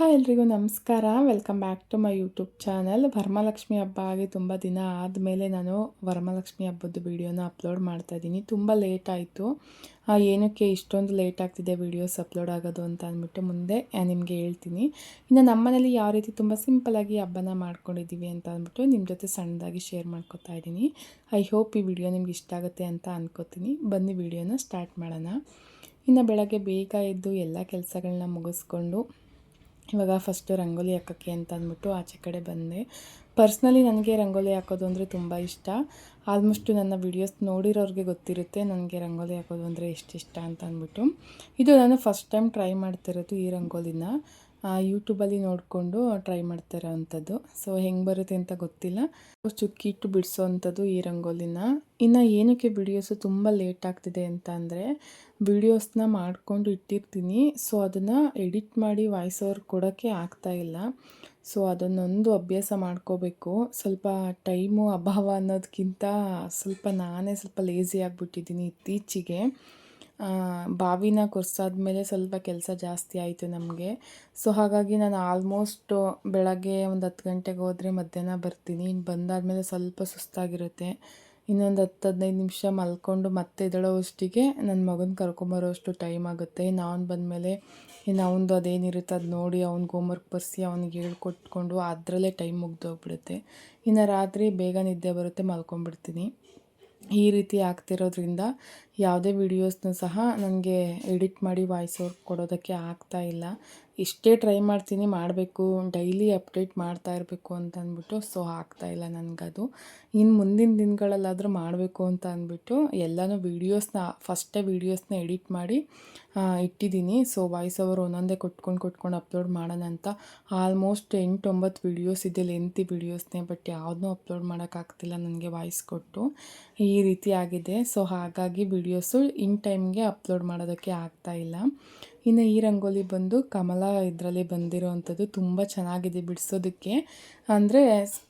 Hi ಎಲ್ರಿಗೂ ನಮಸ್ಕಾರ. Welcome back to my YouTube channel Varamalakshmi ಹಬ್ಬ ಆಗಿ ತುಂಬ ದಿನ ಆದಮೇಲೆ ನಾನು ವರಮಹಾಲಕ್ಷ್ಮಿ ಹಬ್ಬದ ವೀಡಿಯೋನ ಅಪ್ಲೋಡ್ ಮಾಡ್ತಾ ಇದ್ದೀನಿ. ತುಂಬ ಲೇಟ್ ಆಯಿತು. ಏನಕ್ಕೆ ಇಷ್ಟೊಂದು ಲೇಟ್ ಆಗ್ತಿದೆ ವೀಡಿಯೋಸ್ ಅಪ್ಲೋಡ್ ಆಗೋದು ಅಂತ ಅಂದ್ಬಿಟ್ಟು ಮುಂದೆ ನಿಮಗೆ ಹೇಳ್ತೀನಿ. ಇನ್ನು ನಮ್ಮನೇಲಿ ಯಾವ ರೀತಿ ತುಂಬ ಸಿಂಪಲಾಗಿ ಹಬ್ಬನ ಮಾಡ್ಕೊಂಡಿದ್ದೀವಿ ಅಂತ ಅಂದ್ಬಿಟ್ಟು ನಿಮ್ಮ ಜೊತೆ ಸಣ್ಣದಾಗಿ ಶೇರ್ ಮಾಡ್ಕೊತಾ ಇದ್ದೀನಿ. ಐ ಹೋಪ್ ಈ ವಿಡಿಯೋ ನಿಮ್ಗೆ ಇಷ್ಟ ಆಗುತ್ತೆ ಅಂತ ಅಂದ್ಕೋತೀನಿ ಬನ್ನಿ ವಿಡಿಯೋನ ಸ್ಟಾರ್ಟ್ ಮಾಡೋಣ. ಇನ್ನು ಬೆಳಗ್ಗೆ ಬೇಗ ಎದ್ದು ಎಲ್ಲ ಕೆಲಸಗಳನ್ನ ಮುಗಿಸ್ಕೊಂಡು ಇವಾಗ ಫಸ್ಟು ರಂಗೋಲಿ ಹಾಕೋಕ್ಕೆ ಅಂತ ಅಂದ್ಬಿಟ್ಟು ಆಚೆ ಕಡೆ ಬಂದೆ. ಪರ್ಸ್ನಲಿ ನನಗೆ ರಂಗೋಲಿ ಹಾಕೋದು ಅಂದರೆ ತುಂಬ ಇಷ್ಟ. ಆಲ್ಮೋಸ್ಟು ನನ್ನ ವಿಡಿಯೋಸ್ ನೋಡಿರೋರಿಗೆ ಗೊತ್ತಿರುತ್ತೆ ನನಗೆ ರಂಗೋಲಿ ಹಾಕೋದು ಅಂದರೆ ಎಷ್ಟು ಇಷ್ಟ ಅಂತ ಅಂದ್ಬಿಟ್ಟು. ಇದು ನಾನು ಫಸ್ಟ್ ಟೈಮ್ ಟ್ರೈ ಮಾಡ್ತಿರೋದು ಈ ರಂಗೋಲಿನ. ಯೂಟ್ಯೂಬಲ್ಲಿ ನೋಡಿಕೊಂಡು ಟ್ರೈ ಮಾಡ್ತಾರೆ ಅಂಥದ್ದು ಸೊ ಹೆಂಗೆ ಬರುತ್ತೆ ಅಂತ ಗೊತ್ತಿಲ್ಲ. ಚುಕ್ಕಿಟ್ಟು ಬಿಡಿಸೋ ಅಂಥದ್ದು ಈ ರಂಗೋಲಿನ. ಇನ್ನು ಏನಕ್ಕೆ ವಿಡಿಯೋಸು ತುಂಬ ಲೇಟ್ ಆಗ್ತಿದೆ ಅಂತ ಅಂದರೆ ವಿಡಿಯೋಸ್ನ ಮಾಡಿಕೊಂಡು ಇಟ್ಟಿರ್ತೀನಿ. ಸೊ ಅದನ್ನು ಎಡಿಟ್ ಮಾಡಿ ವಾಯ್ಸ್ ಓವರ್ ಕೊಡೋಕ್ಕೆ ಆಗ್ತಾಯಿಲ್ಲ ಸೊ ಅದನ್ನೊಂದು ಅಭ್ಯಾಸ ಮಾಡ್ಕೋಬೇಕು. ಸ್ವಲ್ಪ ಟೈಮು ಅಭಾವ ಅನ್ನೋದಕ್ಕಿಂತ ಸ್ವಲ್ಪ ನಾನೇ ಸ್ವಲ್ಪ ಲೇಸಿ ಆಗಿಬಿಟ್ಟಿದ್ದೀನಿ ಇತ್ತೀಚೆಗೆ. ಬಾವಿನ ಕೊರ್ಸಾದ್ಮೇಲೆ ಸ್ವಲ್ಪ ಕೆಲಸ ಜಾಸ್ತಿ ಆಯಿತು ನಮಗೆ. ಸೊ ಹಾಗಾಗಿ ನಾನು ಆಲ್ಮೋಸ್ಟ್ ಬೆಳಗ್ಗೆ ಒಂದು ಹತ್ತು ಗಂಟೆಗೆ ಹೋದರೆ ಮಧ್ಯಾಹ್ನ ಬರ್ತೀನಿ. ಇನ್ನು ಬಂದಾದಮೇಲೆ ಸ್ವಲ್ಪ ಸುಸ್ತಾಗಿರುತ್ತೆ. ಇನ್ನೊಂದು ಹತ್ತು ಹದಿನೈದು ನಿಮಿಷ ಮಲ್ಕೊಂಡು ಮತ್ತೆ ಅಷ್ಟಿಗೆ ನನ್ನ ಮಗನ ಕರ್ಕೊಂಬರೋ ಅಷ್ಟು ಟೈಮ್ ಆಗುತ್ತೆ. ಇನ್ನು ಅವ್ನು ಬಂದಮೇಲೆ ಇನ್ನು ಅವನದು ಅದೇನಿರುತ್ತೆ ಅದು ನೋಡಿ, ಅವ್ನಿಗೆ ಹೋಮ್ವರ್ಕ್ ಬರ್ಸಿ, ಅವ್ನಿಗೆ ಹೇಳ್ಕೊಟ್ಕೊಂಡು ಅದರಲ್ಲೇ ಟೈಮ್ ಮುಗ್ದೋಗ್ಬಿಡುತ್ತೆ. ಇನ್ನು ರಾತ್ರಿ ಬೇಗ ನಿದ್ದೆ ಬರುತ್ತೆ, ಮಲ್ಕೊಂಡ್ಬಿಡ್ತೀನಿ. ಈ ರೀತಿ ಆಗ್ತಿರೋದ್ರಿಂದ ಯಾವುದೇ ವೀಡಿಯೋಸ್ನೂ ಸಹ ನನಗೆ ಎಡಿಟ್ ಮಾಡಿ ವಾಯ್ಸ್ ಓವರ್ ಕೊಡೋದಕ್ಕೆ ಆಗ್ತಾ ಇಲ್ಲ. ಇಷ್ಟೇ ಟ್ರೈ ಮಾಡ್ತೀನಿ, ಮಾಡಬೇಕು, ಡೈಲಿ ಅಪ್ಡೇಟ್ ಮಾಡ್ತಾ ಇರಬೇಕು ಅಂತ ಅಂದ್ಬಿಟ್ಟು, ಸೊ ಆಗ್ತಾ ಇಲ್ಲ ನನಗದು. ಇನ್ನು ಮುಂದಿನ ದಿನಗಳಲ್ಲಾದರೂ ಮಾಡಬೇಕು ಅಂತ ಅಂದ್ಬಿಟ್ಟು ಎಲ್ಲನೂ ವೀಡಿಯೋಸ್ನ, ಫಸ್ಟೇ ವೀಡಿಯೋಸ್ನ ಎಡಿಟ್ ಮಾಡಿ ಇಟ್ಟಿದ್ದೀನಿ. ಸೊ ವಾಯ್ಸ್ ಓವರ್ ಒಂದೊಂದೇ ಕೊಟ್ಕೊಂಡು ಕೊಟ್ಕೊಂಡು ಅಪ್ಲೋಡ್ ಮಾಡೋಣ ಅಂತ. ಆಲ್ಮೋಸ್ಟ್ ಎಂಟೊಂಬತ್ತು ವೀಡಿಯೋಸ್ ಇದೆ, ಲೆಂತಿ ವೀಡಿಯೋಸ್ನೇ, ಬಟ್ ಯಾವುದನ್ನೂ ಅಪ್ಲೋಡ್ ಮಾಡೋಕ್ಕಾಗ್ತಿಲ್ಲ ನನಗೆ ವಾಯ್ಸ್ ಕೊಟ್ಟು. ಈ ರೀತಿ ಆಗಿದೆ. ಸೊ ಹಾಗಾಗಿ ವೀಡಿಯೋಸು ಇನ್ ಟೈಮ್ಗೆ ಅಪ್ಲೋಡ್ ಮಾಡೋದಕ್ಕೆ ಆಗ್ತಾ ಇಲ್ಲ. ಇನ್ನು ಈ ರಂಗೋಲಿ ಬಂದು ಕಮಲ ಇದರಲ್ಲಿ ಬಂದಿರೋ ಅಂಥದ್ದು ತುಂಬ ಚೆನ್ನಾಗಿದೆ ಬಿಡಿಸೋದಕ್ಕೆ. ಅಂದರೆ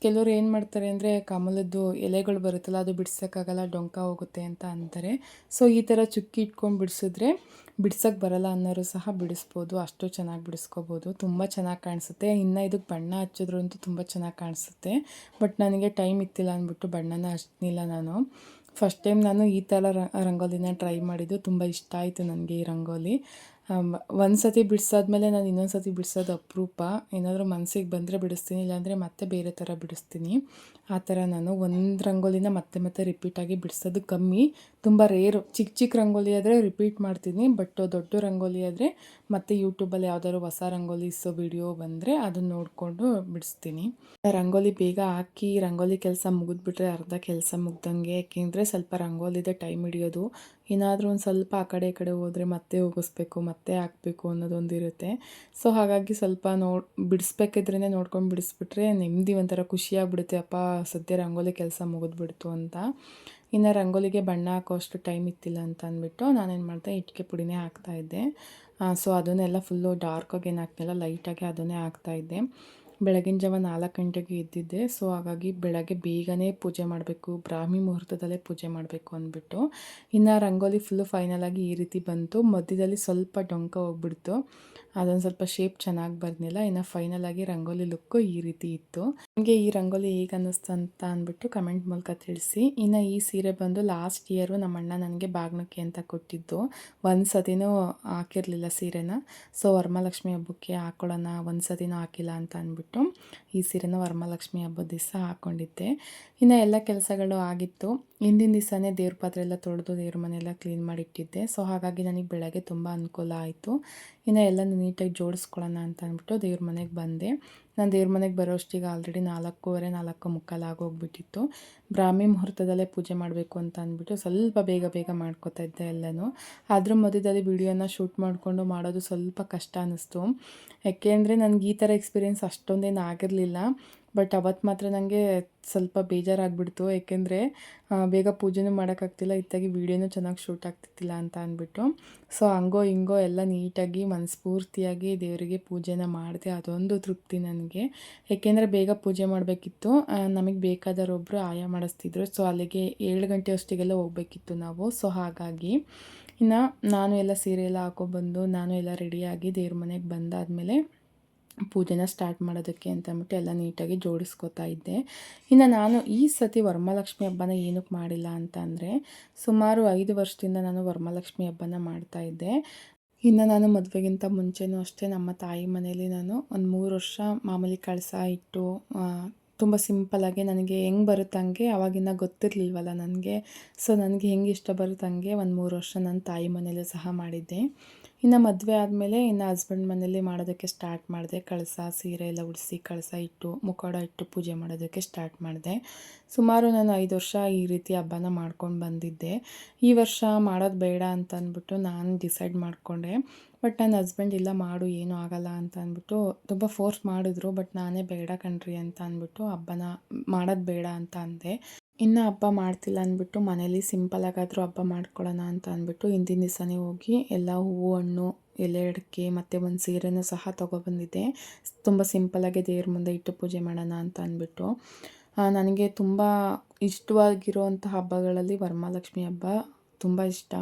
ಕೆಲವರು ಏನು ಮಾಡ್ತಾರೆ ಅಂದರೆ ಕಮಲದ್ದು ಎಲೆಗಳು ಬರುತ್ತಲ್ಲ ಅದು ಬಿಡ್ಸೋಕ್ಕಾಗಲ್ಲ, ಡೊಂಕ ಹೋಗುತ್ತೆ ಅಂತ ಅಂತಾರೆ. ಸೊ ಈ ಥರ ಚುಕ್ಕಿ ಇಟ್ಕೊಂಡು ಬಿಡಿಸಿದ್ರೆ ಬಿಡ್ಸೋಕ್ಕೆ ಬರಲ್ಲ ಅನ್ನೋರು ಸಹ ಬಿಡಿಸ್ಬೋದು, ಅಷ್ಟು ಚೆನ್ನಾಗಿ ಬಿಡಿಸ್ಕೋಬೋದು. ತುಂಬ ಚೆನ್ನಾಗಿ ಕಾಣಿಸುತ್ತೆ. ಇನ್ನು ಇದಕ್ಕೆ ಬಣ್ಣ ಹಚ್ಚಿದ್ರು ಅಂತೂ ತುಂಬ ಚೆನ್ನಾಗಿ ಕಾಣಿಸುತ್ತೆ. ಬಟ್ ನನಗೆ ಟೈಮ್ ಇತ್ತಿಲ್ಲ ಅಂದ್ಬಿಟ್ಟು ಬಣ್ಣನ ಹಚ್ಚಿಲ್ಲ ನಾನು. ಫಸ್ಟ್ ಟೈಮ್ ನಾನು ಈ ಥರ ರಂಗೋಲಿನ ಟ್ರೈ ಮಾಡಿದ್ದು ತುಂಬ ಇಷ್ಟ ಆಯಿತು ನನಗೆ ಈ ರಂಗೋಲಿ. ಒಂದು ಸತಿ ಬಿಡಿಸಾದ್ಮೇಲೆ ನಾನು ಇನ್ನೊಂದು ಸತಿ ಬಿಡಿಸೋದು ಅಪರೂಪ. ಏನಾದರೂ ಮನಸ್ಸಿಗೆ ಬಂದರೆ ಬಿಡಿಸ್ತೀನಿ, ಇಲ್ಲಾಂದರೆ ಮತ್ತೆ ಬೇರೆ ಥರ ಬಿಡಿಸ್ತೀನಿ. ಆ ಥರ ನಾನು ಒಂದು ರಂಗೋಲಿನ ಮತ್ತೆ ಮತ್ತೆ ರಿಪೀಟಾಗಿ ಬಿಡಿಸೋದು ಕಮ್ಮಿ. ತುಂಬ ರೇರು ಚಿಕ್ಕ ಚಿಕ್ಕ ರಂಗೋಲಿ ಆದರೆ ರಿಪೀಟ್ ಮಾಡ್ತೀನಿ ಬಟ್ ದೊಡ್ಡ ರಂಗೋಲಿ ಆದರೆ ಮತ್ತೆ ಯೂಟ್ಯೂಬಲ್ಲಿ ಯಾವುದಾದ್ರು ಹೊಸ ರಂಗೋಲಿಸೋ ವಿಡಿಯೋ ಬಂದರೆ ಅದನ್ನು ನೋಡಿಕೊಂಡು ಬಿಡಿಸ್ತೀನಿ. ರಂಗೋಲಿ ಬೇಗ ಹಾಕಿ, ರಂಗೋಲಿ ಕೆಲಸ ಮುಗಿದ್ಬಿಟ್ರೆ ಅರ್ಧ ಕೆಲಸ ಮುಗ್ದಂಗೆ, ಯಾಕೆಂದರೆ ಸ್ವಲ್ಪ ರಂಗೋಲಿದೆ ಟೈಮ್ ಹಿಡಿಯೋದು. ಏನಾದರೂ ಒಂದು ಸ್ವಲ್ಪ ಆ ಕಡೆ ಈ ಕಡೆ ಹೋದರೆ ಮತ್ತೆ ಹೋಗಿಸ್ಬೇಕು, ಮತ್ತೆ ಹಾಕಬೇಕು ಅನ್ನೋದೊಂದು ಇರುತ್ತೆ ಸೊ ಹಾಗಾಗಿ ಸ್ವಲ್ಪ ನೋಡಿ ಬಿಡಿಸ್ಬೇಕಿದ್ರೇ ನೋಡ್ಕೊಂಡು ಬಿಡಿಸ್ಬಿಟ್ರೆ ನೆಮ್ಮದಿ ಒಂಥರ ಖುಷಿಯಾಗ್ಬಿಡುತ್ತೆ, ಅಪ್ಪ, ಸದ್ಯ ರಂಗೋಲಿ ಕೆಲಸ ಮುಗಿದ್ಬಿಡ್ತು ಅಂತ. ಇನ್ನು ರಂಗೋಲಿಗೆ ಬಣ್ಣ ಹಾಕೋ ಅಷ್ಟು ಟೈಮ್ ಇತ್ತಿಲ್ಲ ಅಂತ ಅಂದ್ಬಿಟ್ಟು ನಾನೇನು ಮಾಡಿದೆ ಇಟ್ಟಿಗೆ ಪುಡಿನೇ ಹಾಕ್ತಾಯಿದ್ದೆ ಸೊ ಅದನ್ನೆಲ್ಲ ಫುಲ್ಲು ಡಾರ್ಕಾಗಿ ಏನು ಹಾಕ್ತಿಲ್ಲ, ಲೈಟಾಗಿ ಅದನ್ನೇ ಹಾಕ್ತಾಯಿದ್ದೆ ಬೆಳಗಿನ ಜಾವ ನಾಲ್ಕು ಗಂಟೆಗೆ ಇದ್ದಿದ್ದೆ ಸೊ ಹಾಗಾಗಿ ಬೆಳಗ್ಗೆ ಬೇಗನೆ ಪೂಜೆ ಮಾಡಬೇಕು, ಬ್ರಾಹ್ಮಿ ಮುಹೂರ್ತದಲ್ಲೇ ಪೂಜೆ ಮಾಡಬೇಕು ಅಂದ್ಬಿಟ್ಟು. ಇನ್ನು ರಂಗೋಲಿ ಫುಲ್ಲು ಫೈನಲಾಗಿ ಈ ರೀತಿ ಬಂತು. ಮಧ್ಯದಲ್ಲಿ ಸ್ವಲ್ಪ ಡೊಂಕ ಹೋಗ್ಬಿಡ್ತು. ಅದೊಂದು ಸ್ವಲ್ಪ ಶೇಪ್ ಚೆನ್ನಾಗಿ ಬರ್ನಿಲ್ಲ ಇನ್ನು ಫೈನಲಾಗಿ ರಂಗೋಲಿ ಲುಕ್ಕು ಈ ರೀತಿ ಇತ್ತು. ನಿಮಗೆ ಈ ರಂಗೋಲಿ ಹೇಗೆ ಅನ್ನಿಸ್ತು ಅಂತ ಅಂದ್ಬಿಟ್ಟು ಕಮೆಂಟ್ ಮೂಲಕ ತಿಳಿಸಿ. ಇನ್ನು ಈ ಸೀರೆ ಬಂದು ಲಾಸ್ಟ್ ಇಯರು ನಮ್ಮ ಅಣ್ಣ ನನಗೆ ಬಾಗ್ನಕ್ಕೆ ಅಂತ ಕೊಟ್ಟಿದ್ದು. ಒಂದು ಸತಿನೂ ಹಾಕಿರಲಿಲ್ಲ ಸೀರೆನ. ಸೊ ವರಮಹಾಲಕ್ಷ್ಮಿ ಹಬ್ಬಕ್ಕೆ ಹಾಕೊಳ್ಳೋಣ, ಒಂದು ಸತಿನೂ ಹಾಕಿಲ್ಲ ಅಂತ ಅಂದ್ಬಿಟ್ಟು ಈ ಸೀರೆನ ವರಮಹಾಲಕ್ಷ್ಮಿ ಹಬ್ಬದ ದಿವಸ ಹಾಕ್ಕೊಂಡಿದ್ದೆ ಇನ್ನು ಎಲ್ಲ ಕೆಲಸಗಳು ಆಗಿತ್ತು. ಹಿಂದಿನ ದಿವಸನೇ ದೇವ್ರ ಪಾತ್ರೆ ಎಲ್ಲ ತೊಳೆದು ದೇವ್ರ ಮನೆಯೆಲ್ಲ ಕ್ಲೀನ್ ಮಾಡಿಟ್ಟಿದ್ದೆ. ಸೊ ಹಾಗಾಗಿ ನನಗೆ ಬೆಳಗ್ಗೆ ತುಂಬ ಅನುಕೂಲ ಆಯಿತು. ಇನ್ನು ಎಲ್ಲ ನೀಟಾಗಿ ಜೋಡಿಸ್ಕೊಳ್ಳೋಣ ಅಂತ ಅಂದ್ಬಿಟ್ಟು ದೇವ್ರ ಮನೆಗೆ ಬಂದೆ. ನಾನು ದೇವ್ರ ಮನೆಗೆ ಬರೋಷ್ಟಿಗೆ ಆಲ್ರೆಡಿ ನಾಲ್ಕೂವರೆ ನಾಲ್ಕು ಮುಕ್ಕಾಲು ಆಗೋಗ್ಬಿಟ್ಟಿತ್ತು. ಬ್ರಾಹ್ಮಿ ಮುಹೂರ್ತದಲ್ಲೇ ಪೂಜೆ ಮಾಡಬೇಕು ಅಂತ ಅಂದ್ಬಿಟ್ಟು ಸ್ವಲ್ಪ ಬೇಗ ಬೇಗ ಮಾಡ್ಕೋತಾ ಇದ್ದೆ ಎಲ್ಲನೂ. ಅದ್ರ ಮಧ್ಯದಲ್ಲಿ ವಿಡಿಯೋನ ಶೂಟ್ ಮಾಡಿಕೊಂಡು ಮಾಡೋದು ಸ್ವಲ್ಪ ಕಷ್ಟ ಅನ್ನಿಸ್ತು. ಯಾಕೆಂದರೆ ನನಗೆ ಈ ಥರ ಎಕ್ಸ್ಪೀರಿಯೆನ್ಸ್ ಅಷ್ಟೊಂದೇನು ಆಗಿರಲಿಲ್ಲ. ಬಟ್ ಅವತ್ತು ಮಾತ್ರ ನನಗೆ ಸ್ವಲ್ಪ ಬೇಜಾರಾಗ್ಬಿಡ್ತು. ಏಕೆಂದರೆ ಬೇಗ ಪೂಜೆನೂ ಮಾಡೋಕ್ಕಾಗ್ತಿಲ್ಲ, ಇತ್ತಾಗಿ ವೀಡಿಯೋನೂ ಚೆನ್ನಾಗಿ ಶೂಟ್ ಆಗ್ತಿತ್ತಿಲ್ಲ ಅಂತ ಅಂದ್ಬಿಟ್ಟು. ಸೊ, ಹಂಗೋ ಹಿಂಗೋ ಎಲ್ಲ ನೀಟಾಗಿ, ಮನಸ್ಫೂರ್ತಿಯಾಗಿ ದೇವರಿಗೆ ಪೂಜೆನ ಮಾಡಿದೆ. ಅದೊಂದು ತೃಪ್ತಿ ನನಗೆ. ಏಕೆಂದರೆ ಬೇಗ ಪೂಜೆ ಮಾಡಬೇಕಿತ್ತು. ನಮಗೆ ಬೇಕಾದವರೊಬ್ಬರು ಆಯ ಮಾಡಿಸ್ತಿದ್ರು. ಸೊ ಅಲ್ಲಿಗೆ ಏಳು ಗಂಟೆ ಅಷ್ಟಿಗೆಲ್ಲ ಹೋಗ್ಬೇಕಿತ್ತು ನಾವು. ಸೊ ಹಾಗಾಗಿ ಇನ್ನು ನಾನು ಎಲ್ಲ ಸೀರೆ ಎಲ್ಲ ಹಾಕೊಬಂದು ನಾನು ಎಲ್ಲ ರೆಡಿಯಾಗಿ ದೇವ್ರ ಮನೆಗೆ ಬಂದಾದಮೇಲೆ ಪೂಜೆನ ಸ್ಟಾರ್ಟ್ ಮಾಡೋದಕ್ಕೆ ಅಂತ ಅಂದ್ಬಿಟ್ಟು ಎಲ್ಲ ನೀಟಾಗಿ ಜೋಡಿಸ್ಕೊತಾ ಇದ್ದೆ. ಇನ್ನು ನಾನು ಈ ಸತಿ ವರಮಹಾಲಕ್ಷ್ಮಿ ಹಬ್ಬನ ಏನಕ್ಕೆ ಮಾಡಿಲ್ಲ ಅಂತ ಅಂದರೆ ಸುಮಾರು ಐದು ವರ್ಷದಿಂದ ನಾನು ವರಮಹಾಲಕ್ಷ್ಮಿ ಹಬ್ಬನ ಮಾಡ್ತಾ ಇದ್ದೆ. ಇನ್ನು ನಾನು ಮದುವೆಗಿಂತ ಮುಂಚೆನೂ ಅಷ್ಟೇ ನಮ್ಮ ತಾಯಿ ಮನೇಲಿ ನಾನು ಒಂದು ಮೂರು ವರ್ಷ ಮಾಮೂಲಿ ಕಳಸ ಇಟ್ಟು ತುಂಬ ಸಿಂಪಲಾಗಿ ನನಗೆ ಹೆಂಗೆ ಬರುತ್ತೆ ಹಂಗೆ ಆವಾಗಿನ ಗೊತ್ತಿರಲಿಲ್ವಲ್ಲ ನನಗೆ. ಸೊ, ನನಗೆ ಹೆಂಗೆ ಇಷ್ಟ ಬರುತ್ತೆ ಹಂಗೆ ಒಂದು ಮೂರು ವರ್ಷ ನನ್ನ ತಾಯಿ ಮನೇಲೂ ಸಹ ಮಾಡಿದ್ದೆ. ಇನ್ನು ಮದುವೆ ಆದಮೇಲೆ ಇನ್ನು ಹಸ್ಬೆಂಡ್ ಮನೇಲಿ ಮಾಡೋದಕ್ಕೆ ಸ್ಟಾರ್ಟ್ ಮಾಡಿದೆ. ಕಳಸ, ಸೀರೆ ಎಲ್ಲ ಉಡಿಸಿ, ಕಳಸ ಇಟ್ಟು, ಮುಖೋಡ ಇಟ್ಟು ಪೂಜೆ ಮಾಡೋದಕ್ಕೆ ಸ್ಟಾರ್ಟ್ ಮಾಡಿದೆ. ಸುಮಾರು ನಾನು ಐದು ವರ್ಷ ಈ ರೀತಿ ಹಬ್ಬನ ಮಾಡ್ಕೊಂಡು ಬಂದಿದ್ದೆ. ಈ ವರ್ಷ ಮಾಡೋದು ಬೇಡ ಅಂತ ಅಂದ್ಬಿಟ್ಟು ನಾನು ಡಿಸೈಡ್ ಮಾಡಿಕೊಂಡೆ. ಬಟ್ ನನ್ನ ಹಸ್ಬೆಂಡ್ ಇಲ್ಲ ಮಾಡು, ಏನೂ ಆಗಲ್ಲ ಅಂತ ಅಂದ್ಬಿಟ್ಟು ತುಂಬ ಫೋರ್ಸ್ ಮಾಡಿದ್ರು. ಬಟ್ ನಾನೇ ಬೇಡ ಕಣ್ರಿ ಅಂತ ಅಂದ್ಬಿಟ್ಟು ಹಬ್ಬನ ಮಾಡೋದು ಬೇಡ ಅಂತ ಅಂದೆ. ಇನ್ನು ಹಬ್ಬ ಮಾಡ್ತಿಲ್ಲ ಅಂದ್ಬಿಟ್ಟು ಮನೇಲಿ ಸಿಂಪಲಾಗಾದರೂ ಹಬ್ಬ ಮಾಡ್ಕೊಳ್ಳೋಣ ಅಂತ ಅಂದ್ಬಿಟ್ಟು ಹಿಂದಿನ ದಿವಸನೇ ಹೋಗಿ ಎಲ್ಲ ಹೂವು, ಹಣ್ಣು, ಎಲೆ, ಅಡಿಕೆ ಮತ್ತು ಒಂದು ಸೀರೆನೂ ಸಹ ತೊಗೊಬಂದಿದ್ದೆ. ತುಂಬ ಸಿಂಪಲಾಗಿ ದೇವ್ರ ಮುಂದೆ ಇಟ್ಟು ಪೂಜೆ ಮಾಡೋಣ ಅಂತ ಅಂದ್ಬಿಟ್ಟು. ನನಗೆ ತುಂಬ ಇಷ್ಟವಾಗಿರುವಂಥ ಹಬ್ಬಗಳಲ್ಲಿ ವರಮಹಾಲಕ್ಷ್ಮಿ ಹಬ್ಬ ತುಂಬ ಇಷ್ಟ.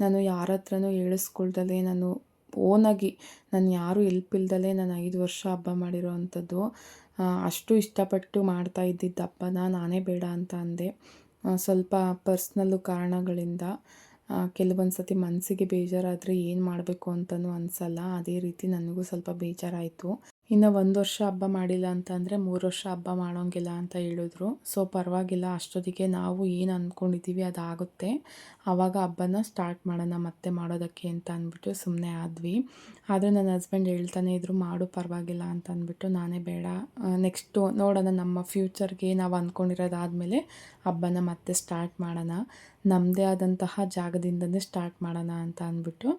ನಾನು ಯಾರ ಹತ್ರನೂ ಹೇಳಿಸ್ಕೊಳ್ದಲೇ ನಾನು ಓನಾಗಿ, ನಾನು ಯಾರೂ ಎಲ್ಪ್ ಇಲ್ದಲೇ ನಾನು ಐದು ವರ್ಷ ಹಬ್ಬ ಮಾಡಿರೋ ಅಂಥದ್ದು ಅಷ್ಟು ಇಷ್ಟಪಟ್ಟು ಮಾಡ್ತಾ ಇದ್ದಿದ್ದ ಹಬ್ಬನ ನಾನೇ ಬೇಡ ಅಂತ ಅಂದೆ. ಸ್ವಲ್ಪ ಪರ್ಸ್ನಲ್ಲು ಕಾರಣಗಳಿಂದ ಕೆಲವೊಂದು ಸತಿ ಮನಸ್ಸಿಗೆ ಬೇಜಾರಾದರೆ ಏನು ಮಾಡಬೇಕು ಅಂತಲೂ ಅನಿಸಲ್ಲ. ಅದೇ ರೀತಿ ನನಗೂ ಸ್ವಲ್ಪ ಬೇಜಾರಾಯಿತು. ಇನ್ನು ಒಂದು ವರ್ಷ ಹಬ್ಬ ಮಾಡಿಲ್ಲ ಅಂತಂದರೆ ಮೂರು ವರ್ಷ ಹಬ್ಬ ಮಾಡೋಂಗಿಲ್ಲ ಅಂತ ಹೇಳಿದ್ರು. ಸೊ ಪರವಾಗಿಲ್ಲ, ಅಷ್ಟೊತ್ತಿಗೆ ನಾವು ಏನು ಅಂದ್ಕೊಂಡಿದ್ದೀವಿ ಅದಾಗುತ್ತೆ. ಆವಾಗ ಹಬ್ಬನ ಸ್ಟಾರ್ಟ್ ಮಾಡೋಣ, ಮತ್ತೆ ಮಾಡೋದಕ್ಕೆ ಅಂತ ಅಂದ್ಬಿಟ್ಟು ಸುಮ್ಮನೆ ಆದ್ವಿ. ಆದರೆ ನನ್ನ ಹಸ್ಬೆಂಡ್ ಹೇಳ್ತಾನೆ ಇದ್ರು, ಮಾಡು, ಪರವಾಗಿಲ್ಲ ಅಂತ ಅಂದ್ಬಿಟ್ಟು ನಾನೇ ಬೇಡ. ನೆಕ್ಸ್ಟು ನೋಡೋಣ, ನಮ್ಮ ಫ್ಯೂಚರ್ಗೆ ನಾವು ಅಂದ್ಕೊಂಡಿರೋದಾದಮೇಲೆ ಹಬ್ಬನ ಮತ್ತೆ ಸ್ಟಾರ್ಟ್ ಮಾಡೋಣ. ನಮ್ಮದೇ ಆದಂತಹ ಜಾಗದಿಂದನೇ ಸ್ಟಾರ್ಟ್ ಮಾಡೋಣ ಅಂತ ಅಂದ್ಬಿಟ್ಟು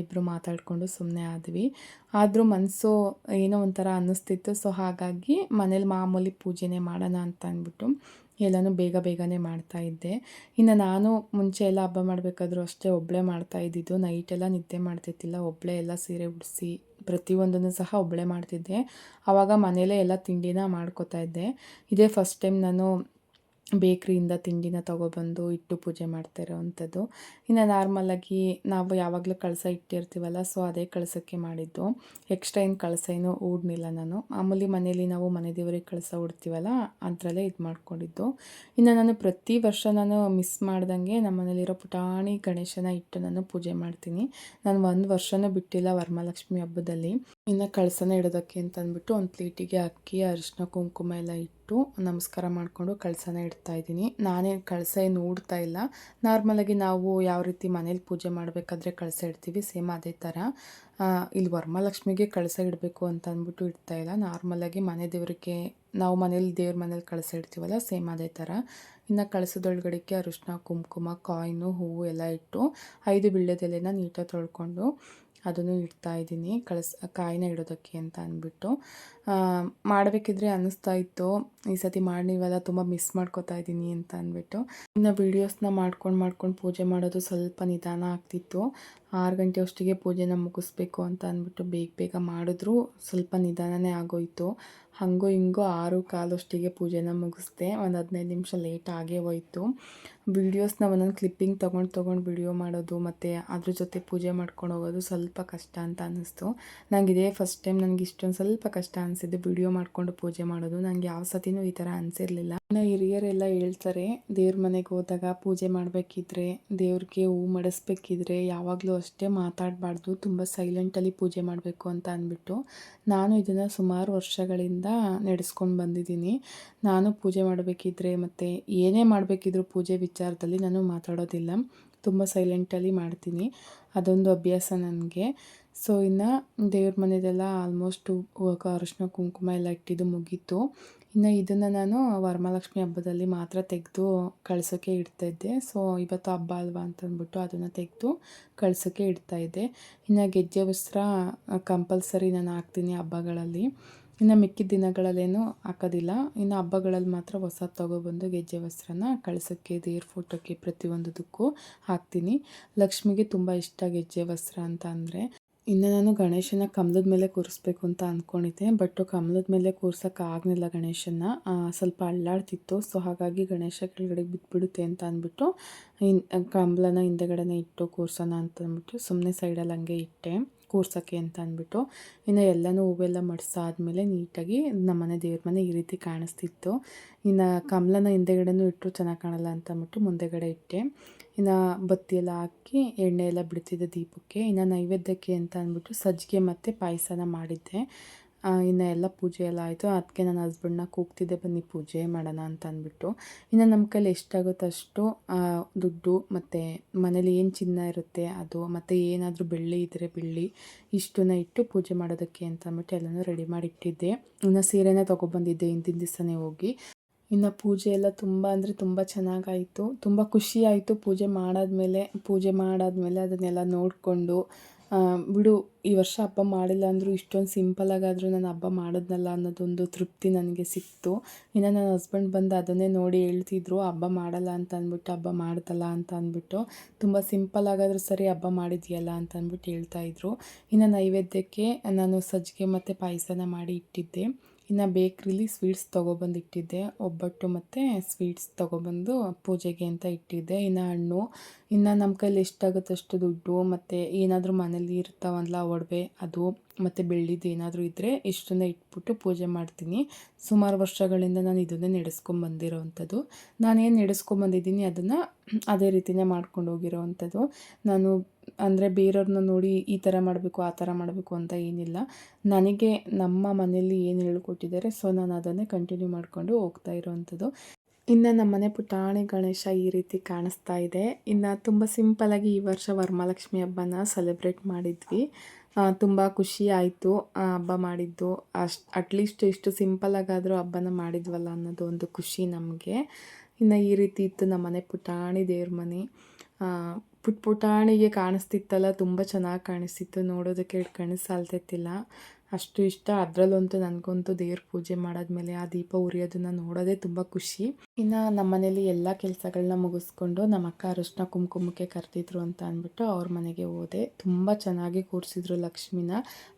ಇಬ್ಬರು ಮಾತಾಡಿಕೊಂಡು ಸುಮ್ಮನೆ ಆದ್ವಿ. ಆದರೂ ಮನಸ್ಸು ಏನೋ ಒಂಥರ ಅನ್ನಿಸ್ತಿತ್ತು. ಸೊ ಹಾಗಾಗಿ ಮನೇಲಿ ಮಾಮೂಲಿ ಪೂಜೆನೇ ಮಾಡೋಣ ಅಂತ ಅಂದ್ಬಿಟ್ಟು ಎಲ್ಲನೂ ಬೇಗ ಬೇಗನೆ ಮಾಡ್ತಾ ಇದ್ದೆ. ಇನ್ನು ನಾನು ಮುಂಚೆ ಎಲ್ಲ ಹಬ್ಬ ಮಾಡಬೇಕಾದ್ರೂ ಅಷ್ಟೇ ಒಬ್ಬಳೇ ಮಾಡ್ತಾ ಇದ್ದಿದ್ದು. ನೈಟೆಲ್ಲ ನಿದ್ದೆ ಮಾಡ್ತಿದ್ದಿಲ್ಲ ಒಬ್ಬಳೇ ಎಲ್ಲ ಸೀರೆ ಉಡಿಸಿ ಪ್ರತಿಯೊಂದನ್ನು ಸಹ ಒಬ್ಬಳೇ ಮಾಡ್ತಿದ್ದೆ. ಆವಾಗ ಮನೇಲೇ ಎಲ್ಲ ತಿಂಡಿನ ಮಾಡ್ಕೋತಾ ಇದ್ದೆ. ಇದೇ ಫಸ್ಟ್ ಟೈಮ್ ನಾನು ಬೇಕ್ರಿಯಿಂದ ತಿಂಡಿನ ತೊಗೊಬಂದು ಇಟ್ಟು ಪೂಜೆ ಮಾಡ್ತಾ ಇರೋವಂಥದ್ದು ಇನ್ನು ನಾರ್ಮಲಾಗಿ ನಾವು ಯಾವಾಗಲೂ ಕಳಸ ಇಟ್ಟಿರ್ತೀವಲ್ಲ ಸೊ ಅದೇ ಕಳಸಕ್ಕೆ ಮಾಡಿದ್ದು. ಎಕ್ಸ್ಟ್ರಾ ಏನು ಕಳಸ ಏನು ಊಡ್ನಿಲ್ಲ ನಾನು. ಮಾಮೂಲಿ ಮನೇಲಿ ನಾವು ಮನೆ ದೇವರಿಗೆ ಕಳಸ ಉಡ್ತೀವಲ್ಲ ಅದರಲ್ಲೇ ಇದು ಮಾಡ್ಕೊಂಡಿದ್ದು. ಇನ್ನು ನಾನು ಪ್ರತಿ ವರ್ಷ ನಾನು ಮಿಸ್ ಮಾಡ್ದಂಗೆ ನಮ್ಮ ಮನೇಲಿರೋ ಪುಟಾಣಿ ಗಣೇಶನ ಇಟ್ಟು ನಾನು ಪೂಜೆ ಮಾಡ್ತೀನಿ. ನಾನು ಒಂದು ವರ್ಷನೂ ಬಿಟ್ಟಿಲ್ಲ ವರಮಹಾಲಕ್ಷ್ಮಿ ಹಬ್ಬದಲ್ಲಿ. ಇನ್ನು ಕಳಸನ ಇಡೋದಕ್ಕೆ ಅಂತ ಅಂದ್ಬಿಟ್ಟು ಒಂದು ಪ್ಲೇಟಿಗೆ ಅಕ್ಕಿ ಅರಿಶಿನ ಕುಂಕುಮ ಎಲ್ಲ ಇಟ್ಟು ನಮಸ್ಕಾರ ಮಾಡಿಕೊಂಡು ಕಳಸನ ಇಡ್ತಾ ಇದ್ದೀನಿ. ನಾನೇನು ಕಳಸ ಏನು ಊಡ್ತಾ ಇಲ್ಲ ನಾರ್ಮಲಾಗಿ ನಾವು ಯಾವ ರೀತಿ ಮನೇಲಿ ಪೂಜೆ ಮಾಡಬೇಕಾದ್ರೆ ಕಳಸ ಇಡ್ತೀವಿ ಸೇಮ್ ಅದೇ ಥರ. ಇಲ್ಲಿ ವರಮಹಾಲಕ್ಷ್ಮಿಗೆ ಕಳಸ ಇಡಬೇಕು ಅಂತ ಅಂದ್ಬಿಟ್ಟು ಇಡ್ತಾ ಇಲ್ಲ. ನಾರ್ಮಲಾಗಿ ಮನೆ ದೇವರಿಗೆ, ನಾವು ಮನೇಲಿ ದೇವ್ರ ಮನೇಲಿ ಕಳಸ ಇಡ್ತೀವಲ್ಲ ಸೇಮ್ ಅದೇ ಥರ. ಇನ್ನು ಕಳಸದೊಳಗಡೆಗೆ ಅರಿಶಿನ ಕುಂಕುಮ, ಕಾಯಿನು, ಹೂವು ಎಲ್ಲ ಇಟ್ಟು ಐದು ಬಿಳ್ಳೆದೆಲೆನ ನೀಟಾಗಿ ತೊಳ್ಕೊಂಡು ಅದನ್ನು ಇಡ್ತಾ ಇದ್ದೀನಿ, ಕಳಿಸ್, ಕಾಯಿನ ಇಡೋದಕ್ಕೆ ಅಂತ ಅಂದ್ಬಿಟ್ಟು. ಮಾಡಬೇಕಿದ್ರೆ ಅನ್ನಿಸ್ತಾ ಇತ್ತು. ಈ ಸತಿ ಮಾಡಿವಲ್ಲ ತುಂಬ ಮಿಸ್ ಮಾಡ್ಕೋತಾ ಇದ್ದೀನಿ ಅಂತ ಅಂದ್ಬಿಟ್ಟು. ಇನ್ನು ವೀಡಿಯೋಸ್ನ ಮಾಡ್ಕೊಂಡು ಮಾಡ್ಕೊಂಡು ಪೂಜೆ ಮಾಡೋದು ಸ್ವಲ್ಪ ನಿಧಾನ ಆಗ್ತಿತ್ತು. ಆರು ಗಂಟೆ ಅಷ್ಟಿಗೆ ಪೂಜೆನ ಮುಗಿಸ್ಬೇಕು ಅಂತ ಅಂದ್ಬಿಟ್ಟು ಬೇಗ ಬೇಗ ಮಾಡಿದ್ರು. ಸ್ವಲ್ಪ ನಿಧಾನನೇ ಆಗೋಯಿತು. ಹಂಗೋ ಹಿಂಗೋ ಆರು ಕಾಲಷ್ಟಿಗೆ ಪೂಜೆನ ಮುಗಿಸ್ದೆ. ಒಂದು ಹದಿನೈದು ನಿಮಿಷ ಲೇಟ್ ಆಗೇ ಹೋಯಿತು. ವೀಡಿಯೋಸ್ನ ಒಂದೊಂದು ಕ್ಲಿಪ್ಪಿಂಗ್ ತೊಗೊಂಡು ತೊಗೊಂಡು ವಿಡಿಯೋ ಮಾಡೋದು ಮತ್ತು ಅದ್ರ ಜೊತೆ ಪೂಜೆ ಮಾಡ್ಕೊಂಡು ಹೋಗೋದು ಸ್ವಲ್ಪ ಕಷ್ಟ ಅಂತ ಅನ್ನಿಸ್ತು. ನನಗೆ ಇದೇ ಫಸ್ಟ್ ಟೈಮ್ ನನಗೆ ಇಷ್ಟೊಂದು ಸ್ವಲ್ಪ ಕಷ್ಟ ಅನಿಸಿದ್ದು ವಿಡಿಯೋ ಮಾಡಿಕೊಂಡು ಪೂಜೆ ಮಾಡೋದು. ನನಗೆ ಯಾವ ಸತಿನೂ ಈ ಥರ ಅನಿಸಿರಲಿಲ್ಲ. ಇನ್ನು ಹಿರಿಯರೆಲ್ಲ ಹೇಳ್ತಾರೆ, ದೇವ್ರ ಮನೆಗೆ ಹೋದಾಗ ಪೂಜೆ ಮಾಡಬೇಕಿದ್ರೆ, ದೇವ್ರಿಗೆ ಹೂ ಮಡಿಸ್ಬೇಕಿದ್ರೆ ಯಾವಾಗಲೂ ಅಷ್ಟೇ ಮಾತಾಡಬಾರ್ದು, ತುಂಬ ಸೈಲೆಂಟಲ್ಲಿ ಪೂಜೆ ಮಾಡಬೇಕು ಅಂತ ಅಂದ್ಬಿಟ್ಟು ನಾನು ಇದನ್ನು ಸುಮಾರು ವರ್ಷಗಳಿಂದ ನಡೆಸ್ಕೊಂಡು ಬಂದಿದ್ದೀನಿ. ನಾನು ಪೂಜೆ ಮಾಡಬೇಕಿದ್ರೆ ಮತ್ತು ಏನೇ ಮಾಡಬೇಕಿದ್ರು ಪೂಜೆ ವಿಚಾರದಲ್ಲಿ ನಾನು ಮಾತಾಡೋದಿಲ್ಲ. ತುಂಬ ಸೈಲೆಂಟಲ್ಲಿ ಮಾಡ್ತೀನಿ. ಅದೊಂದು ಅಭ್ಯಾಸ ನನಗೆ. ಸೊ ಇನ್ನು ದೇವ್ರ ಮನೆಯದೆಲ್ಲ ಆಲ್ಮೋಸ್ಟ್ ಅರಿಶಿನ ಕುಂಕುಮ ಎಲ್ಲ ಇಟ್ಟಿದ್ದು ಮುಗೀತು. ಇನ್ನು ಇದನ್ನು ನಾನು ವರಮಹಾಲಕ್ಷ್ಮಿ ಹಬ್ಬದಲ್ಲಿ ಮಾತ್ರ ತೆಗೆದು ಕಳ್ಸೋಕ್ಕೆ ಇಡ್ತಾಯಿದ್ದೆ ಸೊ ಇವತ್ತು ಹಬ್ಬ ಅಲ್ವಾ ಅಂತಂದ್ಬಿಟ್ಟು ಅದನ್ನು ತೆಗೆದು ಕಳ್ಸೋಕ್ಕೆ ಇಡ್ತಾಯಿದ್ದೆ ಇನ್ನು ಗೆಜ್ಜೆ ವಸ್ತ್ರ ಕಂಪಲ್ಸರಿ ನಾನು ಹಾಕ್ತೀನಿ ಹಬ್ಬಗಳಲ್ಲಿ. ಇನ್ನು ಮಿಕ್ಕಿದ ದಿನಗಳಲ್ಲೇನು ಹಾಕೋದಿಲ್ಲ. ಇನ್ನು ಹಬ್ಬಗಳಲ್ಲಿ ಮಾತ್ರ ಹೊಸ ತೊಗೊಬಂದು ಗೆಜ್ಜೆ ವಸ್ತ್ರನ ಕಳಿಸೋಕ್ಕೆ, ದೇವ್ರ ಫೋಟೋಕ್ಕೆ ಪ್ರತಿಯೊಂದಕ್ಕೂ ಹಾಕ್ತೀನಿ. ಲಕ್ಷ್ಮಿಗೆ ತುಂಬ ಇಷ್ಟ ಗೆಜ್ಜೆ ವಸ್ತ್ರ ಅಂತ ಅಂದರೆ. ಇನ್ನು ನಾನು ಗಣೇಶನ ಕಮಲದ ಮೇಲೆ ಕೂರಿಸ್ಬೇಕು ಅಂತ ಅಂದ್ಕೊಂಡಿದ್ದೆ ಬಟ್ ಕಮಲದ ಮೇಲೆ ಕೂರ್ಸೋಕ್ಕಾಗಲಿಲ್ಲ ಗಣೇಶನ ಸ್ವಲ್ಪ ಅಳ್ಳಾಡ್ತಿತ್ತು. ಸೊ, ಹಾಗಾಗಿ ಗಣೇಶ ಕೆಳಗಡೆ ಬಿದ್ದುಬಿಡುತ್ತೆ ಅಂತ ಅಂದ್ಬಿಟ್ಟು, ಇನ್, ಕಮಲನ ಹಿಂದೆಗಡೆನೇ ಇಟ್ಟು ಕೂರ್ಸೋಣ ಅಂತ ಅಂದ್ಬಿಟ್ಟು ಸುಮ್ಮನೆ ಸೈಡಲ್ಲಿ ಹಂಗೆ ಇಟ್ಟೆ. ಕೂರ್ಸೋಕ್ಕೆ ಅಂತ ಅಂದ್ಬಿಟ್ಟು ಇನ್ನು ಎಲ್ಲನೂ ಹೂವೆಲ್ಲ ಮಡಿಸಾದ್ಮೇಲೆ ನೀಟಾಗಿ ನಮ್ಮನೆ ದೇವ್ರ ಮನೆ ಈ ರೀತಿ ಕಾಣಿಸ್ತಿತ್ತು. ಇನ್ನು ಕಮಲನ ಹಿಂದೆಗಡೆನೂ ಇಟ್ಟರು ಚೆನ್ನಾಗಿ ಕಾಣಲ್ಲ ಅಂತ ಅಂದ್ಬಿಟ್ಟು ಮುಂದೆಗಡೆ ಇಟ್ಟೆ. ಇನ್ನು ಬತ್ತಿ ಎಲ್ಲ ಹಾಕಿ ಎಣ್ಣೆ ಎಲ್ಲ ಬಿಡ್ತಿದ್ದೆ ದೀಪಕ್ಕೆ. ಇನ್ನು ನೈವೇದ್ಯಕ್ಕೆ ಅಂತ ಅಂದ್ಬಿಟ್ಟು ಸಜ್ಜಿಗೆ ಮತ್ತು ಪಾಯಸನ ಮಾಡಿದ್ದೆ. ಇನ್ನು ಎಲ್ಲ ಪೂಜೆ ಎಲ್ಲ ಆಯಿತು. ಅದಕ್ಕೆ ನನ್ನ ಹಸ್ಬೆಂಡ್ನ ಕೂಗ್ತಿದ್ದೆ, ಬನ್ನಿ ಪೂಜೆ ಮಾಡೋಣ ಅಂತ ಅಂದ್ಬಿಟ್ಟು ಇನ್ನು ನಮ್ಮ ಕೈಲಿ ಎಷ್ಟಾಗುತ್ತೋ ಅಷ್ಟು ದುಡ್ಡು ಮತ್ತು ಮನೇಲಿ ಏನು ಚಿನ್ನ ಇರುತ್ತೆ ಅದು, ಮತ್ತು ಏನಾದರೂ ಬೆಳ್ಳಿ ಇದ್ದರೆ ಬೆಳ್ಳಿ ಇಷ್ಟನ್ನ ಇಟ್ಟು ಪೂಜೆ ಮಾಡೋದಕ್ಕೆ ಅಂತ ಅಂದ್ಬಿಟ್ಟು ಎಲ್ಲನೂ ರೆಡಿ ಮಾಡಿ ಇಟ್ಟಿದ್ದೆ ಇನ್ನು ಸೀರೆನ ತೊಗೊಬಂದಿದ್ದೆ ಹಿಂದಿನ ದಿವಸನೇ ಹೋಗಿ. ಇನ್ನು ಪೂಜೆ ಎಲ್ಲ ತುಂಬ ಅಂದರೆ ತುಂಬ ಚೆನ್ನಾಗಾಯಿತು. ತುಂಬ ಖುಷಿ ಆಯಿತು ಪೂಜೆ ಮಾಡಾದಮೇಲೆ. ಪೂಜೆ ಮಾಡಾದಮೇಲೆ ಅದನ್ನೆಲ್ಲ ನೋಡಿಕೊಂಡು ಬಿಡು, ಈ ವರ್ಷ ಹಬ್ಬ ಮಾಡಿಲ್ಲ ಅಂದರೂ ಇಷ್ಟೊಂದು ಸಿಂಪಲಾಗಾದರೂ ನಾನು ಹಬ್ಬ ಮಾಡಿದ್ನಲ್ಲ ಅನ್ನೋದೊಂದು ತೃಪ್ತಿ ನನಗೆ ಸಿಕ್ತು. ಇನ್ನು ನನ್ನ ಹಸ್ಬೆಂಡ್ ಬಂದು ಅದನ್ನೇ ನೋಡಿ ಹೇಳ್ತಿದ್ರು, ಹಬ್ಬ ಮಾಡಲ್ಲ ಅಂತ ಅಂದ್ಬಿಟ್ಟು, ಹಬ್ಬ ಮಾಡ್ತಲ್ಲ ಅಂತ ಅಂದ್ಬಿಟ್ಟು. ತುಂಬ ಸಿಂಪಲ್ ಆಗಾದರೂ ಸರಿ ಹಬ್ಬ ಮಾಡಿದ್ಯಲ್ಲ ಅಂತ ಅಂದ್ಬಿಟ್ಟು ಹೇಳ್ತಾಯಿದ್ರು ಇನ್ನು ನೈವೇದ್ಯಕ್ಕೆ ನಾನು ಸಜ್ಜಿಗೆ ಮತ್ತು ಪಾಯಸನ ಮಾಡಿ ಇಟ್ಟಿದ್ದೆ. ಇನ್ನು ಬೇಕ್ರಿಲಿ ಸ್ವೀಟ್ಸ್ ತೊಗೊಬಂದು ಇಟ್ಟಿದ್ದೆ. ಒಬ್ಬಟ್ಟು ಮತ್ತು ಸ್ವೀಟ್ಸ್ ತೊಗೊಬಂದು ಪೂಜೆಗೆ ಅಂತ ಇಟ್ಟಿದ್ದೆ. ಇನ್ನು ಹಣ್ಣು ಇನ್ನು ನಮ್ಮ ಕೈಲಿ ಎಷ್ಟಾಗುತ್ತೆ ಅಷ್ಟು ದುಡ್ಡು, ಮತ್ತು ಏನಾದರೂ ಮನೇಲಿ ಇರ್ತಾವಲ್ಲ ಒಡವೆ, ಅದು, ಮತ್ತು ಬೆಳ್ಳಿದ್ದು ಏನಾದರೂ ಇದ್ದರೆ ಇಷ್ಟನ್ನು ಇಟ್ಬಿಟ್ಟು ಪೂಜೆ ಮಾಡ್ತೀನಿ. ಸುಮಾರು ವರ್ಷಗಳಿಂದ ನಾನು ಇದನ್ನೇ ನಡೆಸ್ಕೊಂಬಂದಿರೋ ಅಂಥದ್ದು ನಾನೇನು ನಡೆಸ್ಕೊಂಬಂದಿದ್ದೀನಿ ಅದನ್ನು ಅದೇ ರೀತಿಯೇ ಮಾಡ್ಕೊಂಡು ಹೋಗಿರೋ ಅಂಥದ್ದು ನಾನು ಅಂದರೆ ಬೇರೆಯವ್ರನ್ನ ನೋಡಿ ಈ ಥರ ಮಾಡಬೇಕು, ಆ ಥರ ಮಾಡಬೇಕು ಅಂತ ಏನಿಲ್ಲ. ನನಗೆ ನಮ್ಮ ಮನೆಯಲ್ಲಿ ಏನು ಹೇಳ್ಕೊಟ್ಟಿದ್ದಾರೆ, ಸೊ ನಾನು ಅದನ್ನೇ ಕಂಟಿನ್ಯೂ ಮಾಡಿಕೊಂಡು ಹೋಗ್ತಾ ಇರೋವಂಥದ್ದು ಇನ್ನು ನಮ್ಮನೆ ಪುಟಾಣಿ ಗಣೇಶ ಈ ರೀತಿ ಕಾಣಿಸ್ತಾ ಇದೆ. ಇನ್ನು ತುಂಬ ಸಿಂಪಲಾಗಿ ಈ ವರ್ಷ ವರಮಹಾಲಕ್ಷ್ಮಿ ಹಬ್ಬನ ಸೆಲೆಬ್ರೇಟ್ ಮಾಡಿದ್ವಿ. ತುಂಬ ಖುಷಿ ಆಯಿತು ಹಬ್ಬ ಮಾಡಿದ್ದು. ಅಷ್ಟು ಅಟ್ಲೀಸ್ಟ್ ಎಷ್ಟು ಸಿಂಪಲಾಗಾದರೂ ಹಬ್ಬನ ಮಾಡಿದ್ವಲ್ಲ ಅನ್ನೋದು ಒಂದು ಖುಷಿ ನಮಗೆ. ಇನ್ನು ಈ ರೀತಿ ಇತ್ತು ನಮ್ಮನೆ ಪುಟಾಣಿ ದೇವ್ರ ಮನೆ. ಪುಟ್ ಪುಟಾಣಿಗೆ ಕಾಣಿಸ್ತಿತ್ತಲ್ಲ, ತುಂಬ ಚೆನ್ನಾಗಿ ಕಾಣಿಸ್ತಿತ್ತು. ನೋಡೋದಕ್ಕೆ ಕಣ್ಣು ಸಾಲ್ತಿತ್ತಿಲ್ಲ ಅಷ್ಟು ಇಷ್ಟ. ಅದರಲ್ಲಂತೂ ನನಗಂತೂ ದೇವ್ರ ಪೂಜೆ ಮಾಡಾದ್ಮೇಲೆ ಆ ದೀಪ ಉರಿಯೋದನ್ನು ನೋಡೋದೇ ತುಂಬ ಖುಷಿ. ಇನ್ನು ನಮ್ಮ ಮನೇಲಿ ಎಲ್ಲ ಕೆಲಸಗಳನ್ನ ಮುಗಿಸ್ಕೊಂಡು ನಮ್ಮ ಅಕ್ಕ ಅರಶಿನ ಕುಂಕುಮಕ್ಕೆ ಕರೆದಿದ್ರು ಅಂತ ಅಂದ್ಬಿಟ್ಟು ಅವ್ರ ಮನೆಗೆ ಹೋದೆ. ತುಂಬ ಚೆನ್ನಾಗಿ ಕೂರಿಸಿದ್ರು ಲಕ್ಷ್ಮಿನ.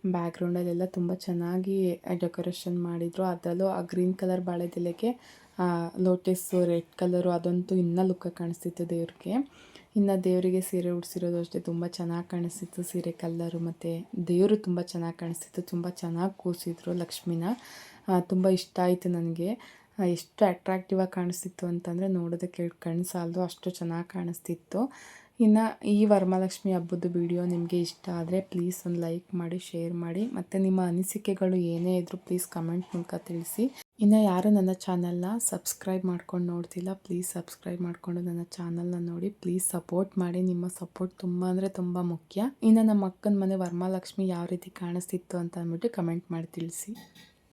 ಬ್ಯಾಕ್ಗ್ರೌಂಡಲ್ಲೆಲ್ಲ ತುಂಬ ಚೆನ್ನಾಗಿ ಡೆಕೋರೇಷನ್ ಮಾಡಿದರು. ಅದರಲ್ಲೂ ಆ ಗ್ರೀನ್ ಕಲರ್ ಬಾಳೆದೆಲೆಗೆ ಲೋಟಸ್ಸು ರೆಡ್ ಕಲರು ಅದಂತೂ ಇನ್ನೂ ಲುಕ್ಕ ಕಾಣಿಸ್ತಿತ್ತು ದೇವ್ರಿಗೆ. ಇನ್ನು ದೇವರಿಗೆ ಸೀರೆ ಉಡಿಸಿರೋದು ಅಷ್ಟೇ, ತುಂಬ ಚೆನ್ನಾಗಿ ಕಾಣಿಸ್ತಿತ್ತು ಸೀರೆ ಕಲ್ಲರು ಮತ್ತು ದೇವರು ತುಂಬ ಚೆನ್ನಾಗಿ ಕಾಣಿಸ್ತಿತ್ತು, ತುಂಬ ಚೆನ್ನಾಗಿ ಕೂರಿಸಿದ್ರು ಲಕ್ಷ್ಮಿನ. ತುಂಬ ಇಷ್ಟ ಆಯಿತು ನನಗೆ. ಎಷ್ಟು ಅಟ್ರಾಕ್ಟಿವ್ ಆಗಿ ಕಾಣಿಸ್ತಿತ್ತು ಅಂತಂದರೆ ನೋಡೋದಕ್ಕೆ ಕಣ್ಸಾಲ್ದು ಸಾಲದು ಅಷ್ಟು ಚೆನ್ನಾಗಿ ಕಾಣಿಸ್ತಿತ್ತು. ಇನ್ನು ಈ ವರಮಹಾಲಕ್ಷ್ಮಿ ಹಬ್ಬದ ವಿಡಿಯೋ ನಿಮಗೆ ಇಷ್ಟ ಆದರೆ ಪ್ಲೀಸ್ ಒಂದು ಲೈಕ್ ಮಾಡಿ ಶೇರ್ ಮಾಡಿ, ಮತ್ತು ನಿಮ್ಮ ಅನಿಸಿಕೆಗಳು ಏನೇ ಇದ್ದರೂ ಪ್ಲೀಸ್ ಕಮೆಂಟ್ ಮೂಲಕ ತಿಳಿಸಿ. ಇನ್ನು ಯಾರು ನನ್ನ ಚಾನಲ್ನ ಸಬ್ಸ್ಕ್ರೈಬ್ ಮಾಡ್ಕೊಂಡು ನೋಡ್ತಿಲ್ಲ ಪ್ಲೀಸ್ ಸಬ್ಸ್ಕ್ರೈಬ್ ಮಾಡಿಕೊಂಡು ನನ್ನ ಚಾನಲ್ನ ನೋಡಿ. ಪ್ಲೀಸ್ ಸಪೋರ್ಟ್ ಮಾಡಿ. ನಿಮ್ಮ ಸಪೋರ್ಟ್ ತುಂಬ ಅಂದರೆ ತುಂಬ ಮುಖ್ಯ. ಇನ್ನು ನಮ್ಮ ಅಕ್ಕನ ಮನೆ ವರ್ಮಾಲಕ್ಷ್ಮಿ ಯಾವ ರೀತಿ ಕಾಣಿಸ್ತಿತ್ತು ಅಂತ ಅಂದ್ಬಿಟ್ಟು ಕಮೆಂಟ್ ಮಾಡಿ ತಿಳಿಸಿ.